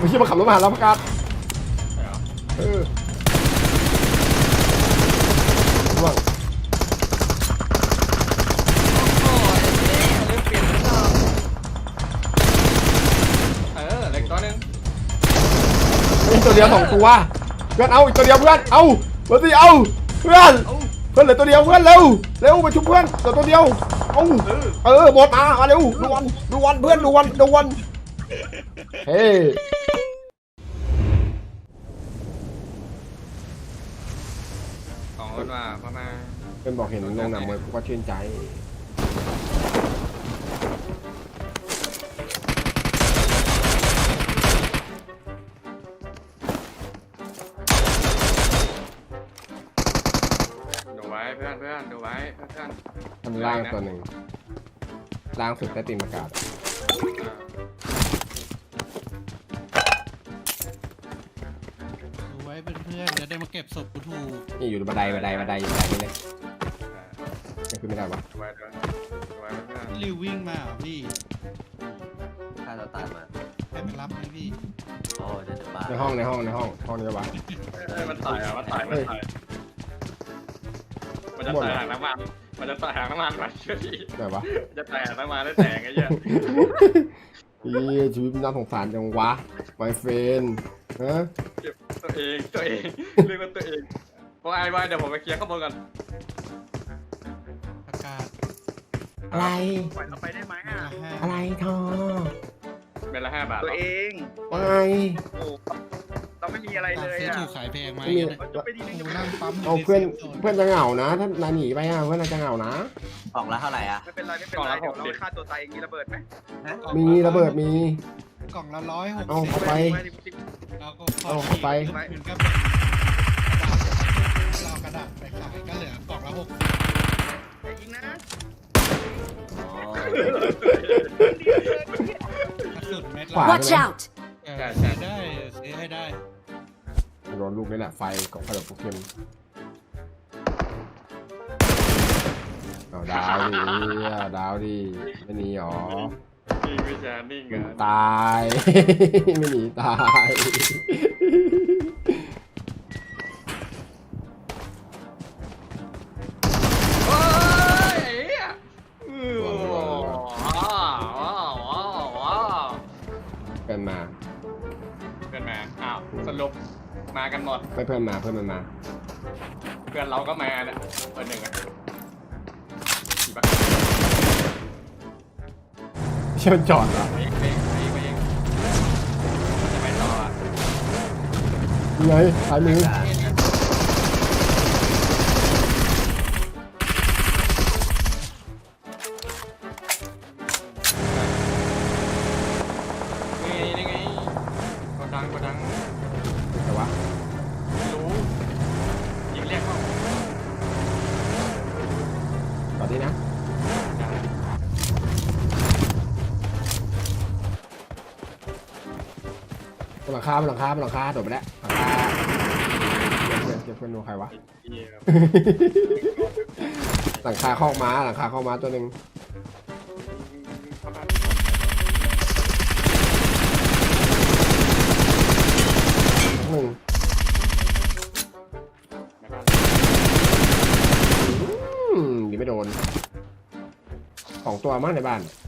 ไม่ใช่มาขับรถมาหาเราประกาศใช่เหรอเออว่างโอ้ยเริ่มเปลี่ยนแล้วเนาะเออเหล็กตัวหนึงมีตัวเดียวสองตัวเพื่อนเอาอีกตัวเดียวเพื่อนเอาเพื่อนสิเอาเพื่อนเอ้าเพื่อนเหลือตัวเดียวเพื่อนเร็วเร็วมาชุบเพื่อนเหลือตัวเดียวเอาเออเออหมดมามาเร็วดวนดวนเพื่อนดวนดวน เฮ้ของคนว่าประมาณเพื่อนบอกเห็นลงหนังมวยกูก็ชื่นใจ ดูไว้เพื่อนเพื่อนดูไว้เพื่อนเพื่อนทำล่างตัวหนึ่งล่างสุดใต้ตีนประกาศอ่ เก็บศพกูถูกนี่อยู่บันไดบันไดบันไดอยู่บันไดนี่เลยอ่ายังขึ้นไม่ได้วะดูไว้ด้วยดูไว้เพื่อนรีววิ่งมาเหรอพี่ฆ่าตัวตายมาให้ไปรับไหมพี่โอ้เดี๋ยวจะบ้าในห้องในห้องในห้องห้องนี้วะ เอ้ยมันถ่ายอะมันถ่ายมันถ่ายมันจะถ่ายหางน้ำมันมันจะถ่ายหางน้ำมันมาเชื่อพี่ไหนวะมันจะถ่ายหางน้ำมันได้แสงไอ้เหี้ยอีชีวิตมันน่าสงสารจังวะ my friend ฮะเก็บ ตัวเองตัวเองเรียกว่าตัวเองพอไอ้ไว้เดี๋ยวผมไปเคลียร์ข้างบนก่อนประกาศอะไร ปล่อยเราไปได้ไหมอะ อะไรทอเป็นละห้าบาทตัวเองว่าไงโอ้เราไม่มีอะไรเลยซื้ออะถูกขายแพงไหมไม่มีนจะไปดีนึงกูนั่งปั๊มเอาเพื่อนเพื่อนจะเหงานะ ถ้านายหนีไปอะเพื่อนน่าจะเหงานะกล่องละเท่าไหร่อะ ไม่เป็นไรไม่เป็นไรเดี๋ยวเราไปฆ่าตัวตายเองมีระเบิดไหมมีระเบิดมี กล่องละร้อยหกเอาสิบเข้าไป แล้วก็เอาเข้าไปเหมือนกับเรากระดาษไปขายก็เหลือกล่องละหกสิบอย่ายิงนะอ๋อกระสุนเม็ดขวาละ Watch out! เออซื้อได้ซื้อให้ได้โดนลูกนี่แหละไฟกับไฟแบบโปรเกมเอาดาวดิเหี้ยดาวดิไม่หนีหรอ นิ่งไม่ใช่นิ่งอะตาย ไม่หนีตาย โอ้ยไอ้เหี้ยอือว้าวว้าวว้าวว้าวเพื่อนมาเพื่อนมาอ้าวสรุปมากันหมด ไม่เพื่อนมาเพื่อนมันมา เพื่อนเราก็มาเนี่ยเพื่อนหนึ่งอะ ช่มันจอดเหรอไปเองไปเองไปเองไปเองจะไปต่ออะยังไงสายมือนี่ หลังคาบนหลังคาบนหลังคาโดดไปแล้วหลังคาเก็บเพื่อนเก็บเพื่อนดูใครวะ หลังคาคอกม้าหลังคาคอกม้าตัวหนึ่งหนึ่งอืมยิงไม่โดนสองตัวมั้งในบ้านล็อก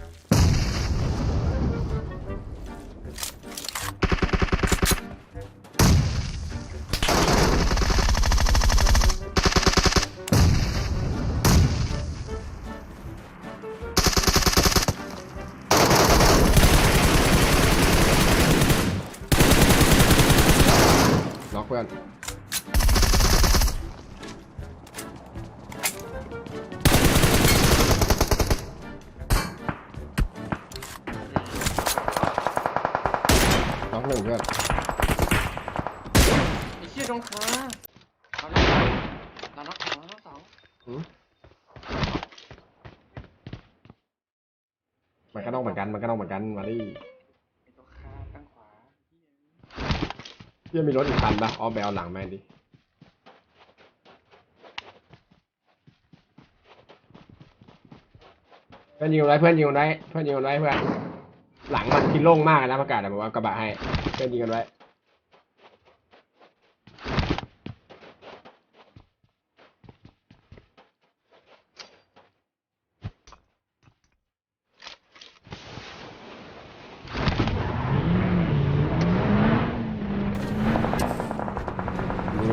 พื่อนล็อกหนึ่งเพื่อนไอ้เชี่ยตรงขาเราน็อกเราน็อกสองเราน็อกสองมันก็ต้องเหมือนกัน มันก็ต้องเหมือนกัน มาดิ ไอ้ตัวขาตั้งขวา ยังมีรถอีกคันปะอ๋อมไปเอาหลังแม่งดิ เพื่อนยิงไรเพื่อนยิงไรเพื่อนยิงไรเพื่อน หลังมันที่โล่งมากนะประกาศอะบอกว่ากระบะให้ เพื่อนยิงกันไว้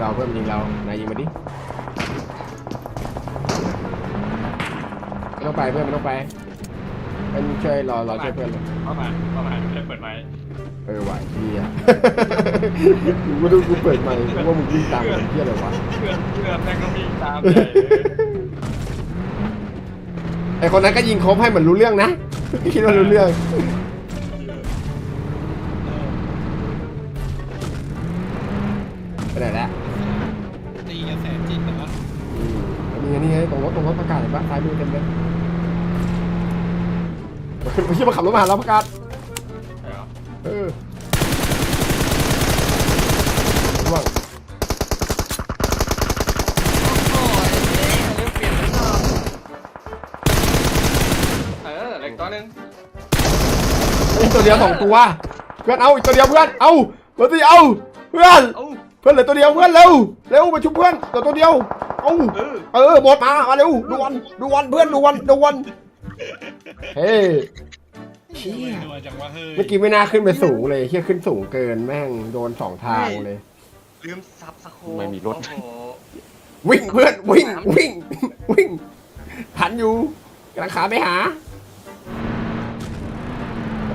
เราเพื่อนยิงเรานายยิงมาดิไม่ต้องไปเพื่อนไม่ต้องไปเป็นช่วยรอรอช่วยเพื่อนเลยประมาณประมาณเลยเปิดไม้เออไหวเฮียกูก็ดูกูเปิดใหม่กูว่ามึงวิ่งตามกูเฮียอะไรวะเพื่อนเพื่อนแม่งก็วิ่งตามใหญ่เลยไอคนนั้นก็ยิงครบให้เหมือนรู้เรื่องนะคิดว่ารู้เรื่องไปไหนแล้ว ซ้ายมือเต็มเลยมาขึ้นมาขี่มาขับรถมาหาเราประกาศใช่เหรอเออร่วงโอ้ยเริ่มเปลี่ยนแล้วเนาะเออเหล็กตัวหนึงอีกตัวเดียวสองตัว เพื่อนเอาอีกตัวเดียวเพื่อน เอาเพื่อนสิเอา เพื่อน เอ้า เพื่อนเหลือตัวเดียวเพื่อนเร็วเร็วมาชุบเพื่อนเหลือตัวเดียวเอาเออเออหมดมามาเร็วด่วนด่วนเพื่อนด่วนด่วนเฮ้ยเชี่ยตัวจังว่าเฮ้ยเมื่อกี้ไม่น่าขึ้นไปสูงเลยเฮียขึ้นสูงเกินแม่งโดนสองทางเลย ลืมซับสโคปไม่มีรถ โอ้โหวิ่งเพื่อนวิ่งวิ่งวิ่งทันอยู่กำลังขาไปหา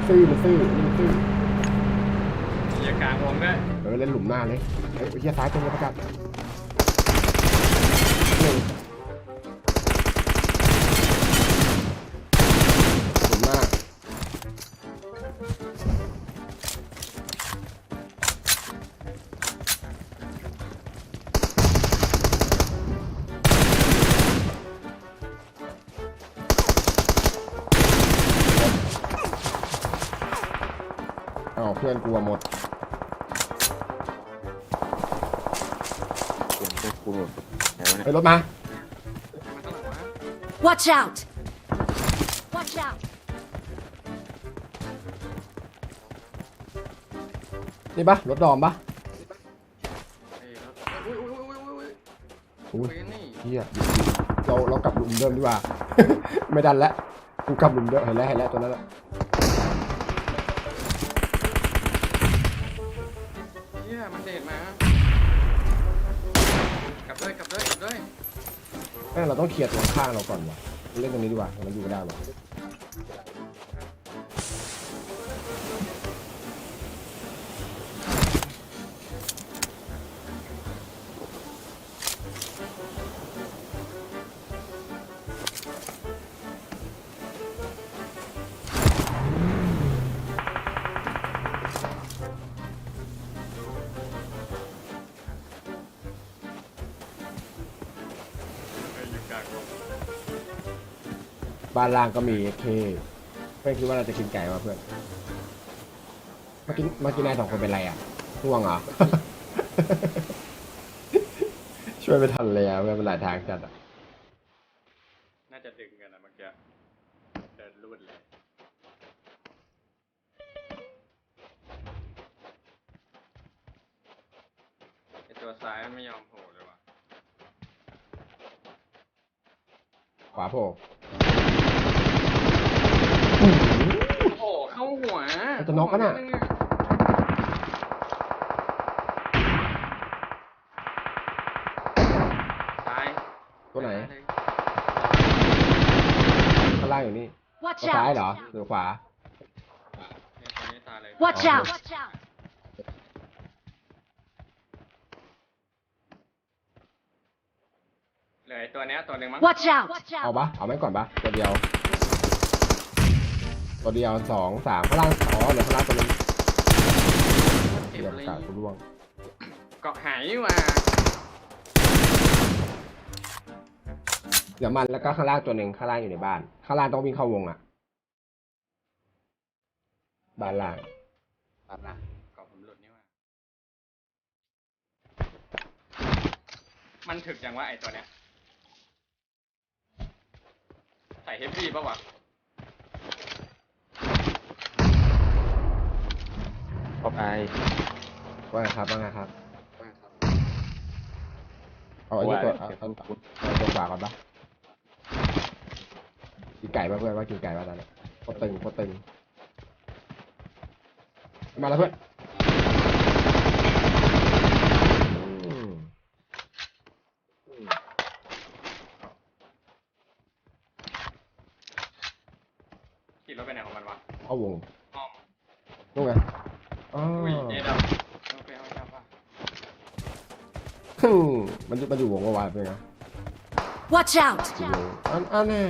ซื่อมันซื่อมันซื่ออย่ากลางวงด้วย เออเล่นหลุมหน้าเลยเฮ้ยเฮียซ้ายตรงนี้ประกาศหนึ่งหลุมหน้าอ้าเพื่อนกลัวหมด ไปรถมามันต้องหลังวะ Watch out! Watch out! นี่ปะรถดอมปะเอ้ยรถอุ้ยอุ้ยอุ้ยอุ้ยอุ้ยอุ้ยอุ้ยนี่เฮียเราเรากลับหลุมเดิมดีกว่า ไม่ดันแล้วกูกลับหลุมเดิมเห็นแล้วเห็นแล้วตัวนั้นแหละเฮียมันเด็ดมา กลับด้วยกลับด้วยกลับด้วยแม่งเราต้องเคลียร์ตรงข้างเราก่อนวะเล่นตรงนี้ดีกว่ามันอยู่ไม่ได้หรอก บ้านล่างก็มีเคเพื่อนคิดว่าเราจะกินไก่วะเพื่อนเมื่อกี้เมื่อกี้นายสองคนเป็นไรอะง่วงเหรอ ช่วยไม่ทันเลยอะเพื่อนมันหลายทางจัดอะน่าจะดึงกันนะเมื่อกี้เดินรูดเลยไอตัวซ้ายมันไม่ยอมโผล่เลยว่ะ ขวาโผล่ โอ้เข้าหัว มั นจะน็อกกันอะซ้ายตัวไหนเลยข้างล่างอยู่นี่ Watch ตัวซ้ายเหรอ out! หรือขวา เนี่ยตัวนี้ตายเลย Watch Oh. out! Watch out! เหลือไอตัวเนี้ยตัวหนึ่งมั้ง Watch out! เอาปะเอาไหมก่อนปะตัวเดียว ตัวเดียวสองสามข้างล่างอ๋อเหลือข้างล่างตัวนึงเก็บเดี๋ยวเลยกาดกูร่วงเกาะหายนี่ว่ะเดี๋ยวมันแล้วก็ข้างล่างตัวหนึ่งข้างล่างอยู่ในบ้าน ข้างล่างต้องวิ่งเข้าวงอะ บ้านล่างตัดนะเกาะผมหลุดนี่ว่ะมันถึกจังว่าไอตัวเนี้ย ใส่เฮฟวี่ปะวะ เข้าไปว่าไงครับว่าไงครับเอาอันนี้ตัวเอาเอาเอาเอาตัวขวาก่อนปะกินไก่ปะเพื่อนว่ากินไก่ปะตอนนี้โคตรตึงโคตรตึงมาแล้วเพื่อนอืมขี่รถไปไหนของมันวะเอาวงอ้อมนู่นไง อ๋ออุ้ยเอ็ดอะโอเคเอาจับป่ะฮึ่มมันอยู่มันอยู่วงเมื่อวานเป็นไง Watch out! อยู่วงอันอันแน่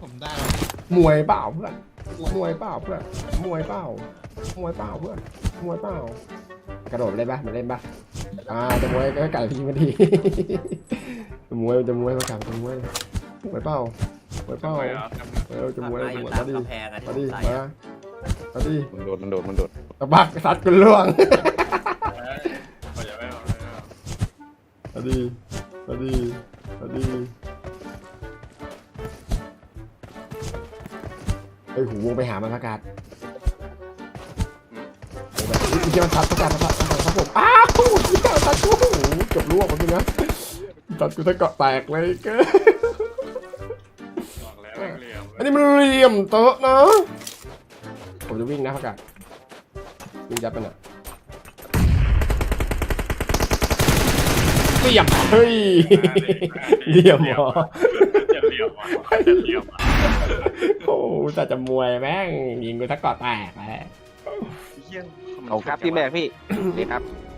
ผมได้แล้วมวยเปล่าเพื่อนมวยเปล่าเพื่อนมวยเปล่ามวยเปล่าเพื่อนมวยเปล่ากระโดดเล่นปะมันเล่นปะอ่าจะมวยก็ไก่ทีมันทีจะมวยจะมวยมากัจะมวยมวยเปล่ามวยเปล่าไปเหรอเออจะมวยมาจะอมยู่วยตามาดิกำแพงอะที่มาผดิมใส่มาอะมาดิมันโดดมันโดดมันโดดตะบักสัตว์กูล่วงเอ้ยเอาอย่าไม่เอาเลยเอามาดิมาดิมาดิเฮ้ยหูวงไปหามันประกาศวงไปอีกทีมันทัดประกาศประกาศประกาศครับผมอ้าวอีกแล้วทัดกูหูเกือบล่วงมาพี่นะทัดกูถ้าเกาะแตกเลยเกินบอกแล้วแม่งเหลี่ยมอันนี้มันเหลี่ยมโต๊ะนะ ผมจะวิ่งนะประกาศวิ่งยัดไปน่ะเหลี่ยมเฮ้ยเหลี่ยมเหรอจะเหลี่ยมว่ะจะเหลี่ยมว่ะโอ้แต่จะมวยแม่งยิงกูถ้าเกาะแตกแล้วเยี่ยมเอาครับพี่แม่พี่นี่ครับค